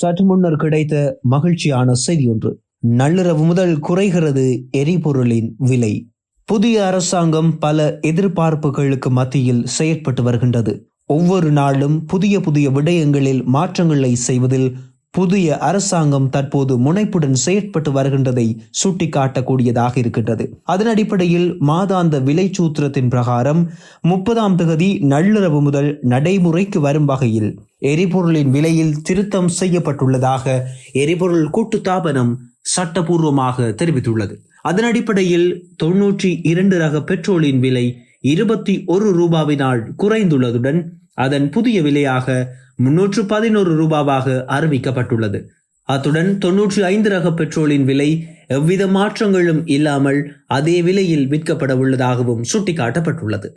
சற்று முன்னர் கிடைத்த மகிழ்ச்சியான செய்தி ஒன்று நள்ளிரவு முதல் குறைகிறது எரிபொருளின் விலை. புதிய அரசாங்கம் பல எதிர்பார்ப்புகளுக்கு மத்தியில் செயற்பட்டு வருகின்றது. ஒவ்வொரு நாளும் புதிய புதிய விடயங்களில் மாற்றங்களை செய்வதில் புதிய அரசாங்கம் தற்போது முனைப்புடன் செயற்பட்டு வருகின்றதை சுட்டிக்காட்டக்கூடியதாக இருக்கின்றது. அதன் அடிப்படையில் மாதாந்த விலை சூத்திரத்தின் பிரகாரம் முப்பதாம் தகுதி நள்ளிரவு முதல் நடைமுறைக்கு வரும் வகையில் எரிபொருளின் விலையில் திருத்தம் செய்யப்பட்டுள்ளதாக எரிபொருள் கூட்டுத்தாபனம் சட்டபூர்வமாக தெரிவித்துள்ளது. அதன் அடிப்படையில் தொன்னூற்றி இரண்டு ரக பெட்ரோலின் விலை இருபத்தி ஒரு ரூபாவினால் குறைந்துள்ளதுடன் அதன் புதிய விலையாக முன்னூற்று பதினோரு ரூபாவாக அறிவிக்கப்பட்டுள்ளது. அத்துடன் தொன்னூற்றி ஐந்து ரக பெட்ரோலின் விலை எவ்வித மாற்றங்களும் இல்லாமல் அதே விலையில் விற்கப்பட உள்ளதாகவும் சுட்டிக்காட்டப்பட்டுள்ளது.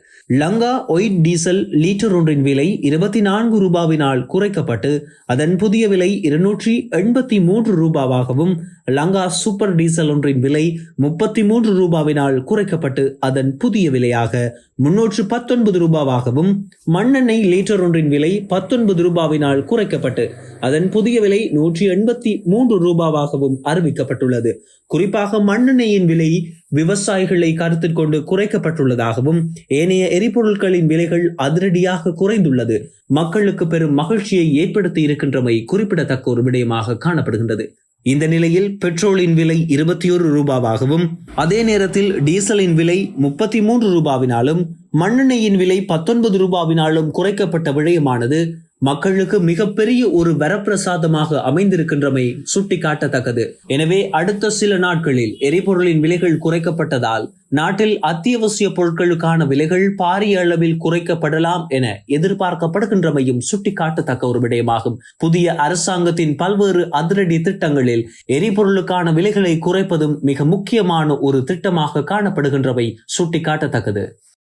லங்கா ஒயிட் டீசல் லீட்டர் ஒன்றின் விலை இருபத்தி நான்கு ரூபாவினால் குறைக்கப்பட்டு அதன் புதிய விலை இருநூற்றி எண்பத்தி மூன்று ரூபாவாகவும் லங்கா சூப்பர் டீசல் ஒன்றின் விலை முப்பத்தி மூன்று ரூபாவினால் குறைக்கப்பட்டு அதன் புதிய விலையாக முன்னூற்று பத்தொன்பது ரூபாவாகவும் மண்ணெண்ணெய் லீட்டர் ஒன்றின் விலை பத்தொன்பது ரூபாவினால் குறைக்கப்பட்டு அதன் புதிய விலை நூற்றி எண்பத்தி மூன்று ரூபாவாகவும் அறிவிக்கப்பட்டுள்ளது. குறிப்பாக மண்ணெண்ணெயின் விலை விவசாயிகளை கருத்தில் கொண்டு குறைக்கப்பட்டுள்ளதாகவும் ஏனைய எரிபொருட்களின் விலைகள் அதிரடியாக குறைந்துள்ளது. மக்களுக்கு பெரும் மகிழ்ச்சியை ஏற்படுத்தி இருக்கின்றமை குறிப்பிடத்தக்க ஒரு விடயமாக காணப்படுகின்றது. இந்த நிலையில் பெட்ரோலின் விலை இருபத்தி ஒரு ரூபாவாகவும் அதே நேரத்தில் டீசலின் விலை முப்பத்தி மூன்று ரூபாவினாலும் மண்ணெண்ணெயின் விலை பத்தொன்பது ரூபாவினாலும் குறைக்கப்பட்ட விடயமானது மக்களுக்கு மிகப்பெரிய ஒரு வரப்பிரசாதமாக அமைந்திருக்கின்றமை சுட்டிக்காட்டத்தக்கது. எனவே அடுத்த சில நாட்களில் எரிபொருளின் விலைகள் குறைக்கப்பட்டதால் நாட்டில் அத்தியாவசிய பொருட்களுக்கான விலைகள் பாரிய அளவில் குறைக்கப்படலாம் என எதிர்பார்க்கப்படுகின்றமையும் சுட்டிக்காட்டத்தக்க ஒரு விடயமாகும். புதிய அரசாங்கத்தின் பல்வேறு அதிரடி திட்டங்களில் எரிபொருளுக்கான விலைகளை குறைப்பதும் மிக முக்கியமான ஒரு திட்டமாக காணப்படுகின்றவை சுட்டிக்காட்டத்தக்கது.